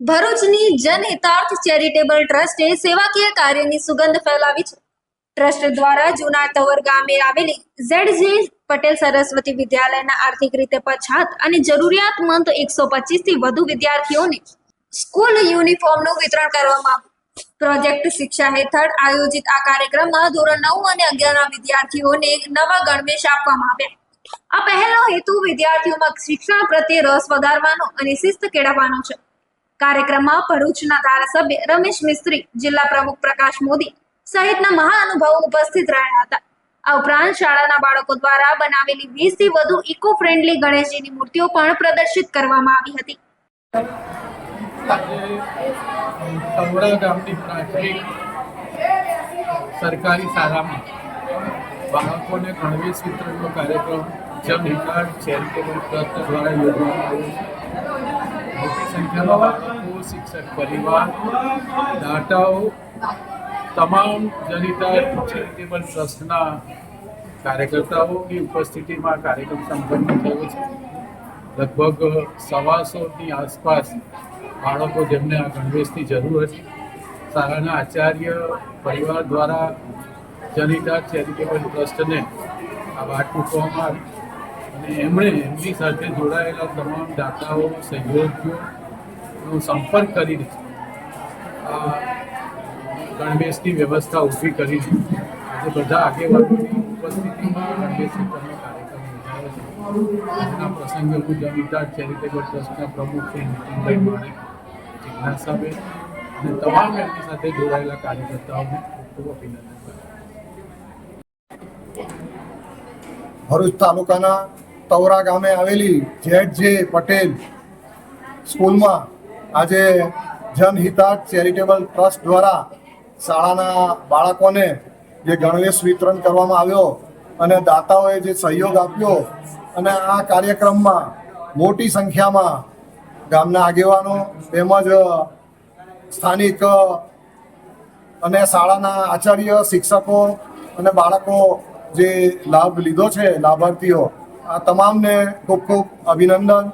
ભરૂચની જનહિતાર્થ ચેરિટેબલ ટ્રસ્ટે સેવાકીય કાર્યની સુગંધ ફેલાવી છે. ટ્રસ્ટ દ્વારા જૂના તવર ગામે આવેલી ઝેડ પટેલ સરસ્વતી વિદ્યાલયના આર્થિક રીતે પછાત અને જરૂરિયાતમંદ એકસો થી વધુ વિદ્યાર્થીઓને સ્કૂલ યુનિફોર્મનું વિતરણ કરવામાં આવ્યું. પ્રોજેક્ટ શિક્ષા હેઠળ આયોજિત આ કાર્યક્રમમાં ધોરણ નવ અને અગિયારના વિદ્યાર્થીઓને નવા ગણવેશ આપવામાં આવ્યા. આ પહેલો હેતુ વિદ્યાર્થીઓમાં શિક્ષણ પ્રત્યે રસ વધારવાનો અને શિસ્ત કેળવવાનો છે. કાર્યક્રમમાં ભરૂચના ધારાસભ્ય રમેશ મિસ્ત્રી, જિલ્લા પ્રમુખ પ્રકાશ મોદી સહિતના મહાનુભાવો ઉપસ્થિત રહ્યા હતા. આ ઉપરાંત શાળાના બાળકો દ્વારા બનાવેલી વીસથી વધુ ઇકો ફ્રેન્ડલી ગણેશજીની મૂર્તિઓ પણ પ્રદર્શિત કરવામાં આવી હતી. સરકારી શાળામાં બાળકોને ગણવેશ વિતરણનો કાર્યક્રમ જમ હિતાળ ચેરિટેબલ ટ્રસ્ટ દ્વારા યોજવામાં આવ્યો છે. સંખ્યામાં શિક્ષક પરિવાર, દાતાઓ, તમામ જનિતાર ચેરિટેબલ ટ્રસ્ટના કાર્યકર્તાઓની ઉપસ્થિતિમાં કાર્યક્રમ સંપન્ન થયો છે. લગભગ સવાસોની આસપાસ બાળકો જેમને આ ગણવેશની જરૂર હતી, શાળાના આચાર્ય પરિવાર દ્વારા જનિતા ચેરિટેબલ ટ્રસ્ટને આ વાત મૂકવામાં આવી અને એમણે એમની સાથે જોડાયેલા તમામ દાતાઓ સહયોગીઓનો સંપર્ક કરીને ગણવેશની વ્યવસ્થા ઊભી કરી છે આજે બધા આગેવાનોની ઉપસ્થિતિમાં ગણવેશ વિતરણનો કાર્યક્રમ યોજાયો છે. આજના પ્રસંગે હું જમિતા ચેરિટેબલ ટ્રસ્ટના પ્રમુખ શ્રી નીતિનભાઈ માણેક, જિજ્ઞાસાબેન અને તમામ એમની સાથે જોડાયેલા કાર્યકર્તાઓને ખૂબ અભિનંદન ભરૂચ તાલુકાના તવરા ગામે આવેલી જેડ જે પટેલ સ્કૂલમાં આજે જનહિતાર્થ ચેરિટેબલ ટ્રસ્ટ દ્વારા શાળાના બાળકોને જે ગણવેશ વિતરણ કરવામાં આવ્યો અને દાતાઓએ જે સહયોગ આપ્યો અને આ કાર્યક્રમમાં મોટી સંખ્યામાં ગામના આગેવાનો તેમજ સ્થાનિક અને શાળાના આચાર્ય, શિક્ષકો અને બાળકો જે લાભ લીધો છે, લાભાર્થીઓ, આ તમામને ખૂબ ખૂબ અભિનંદન.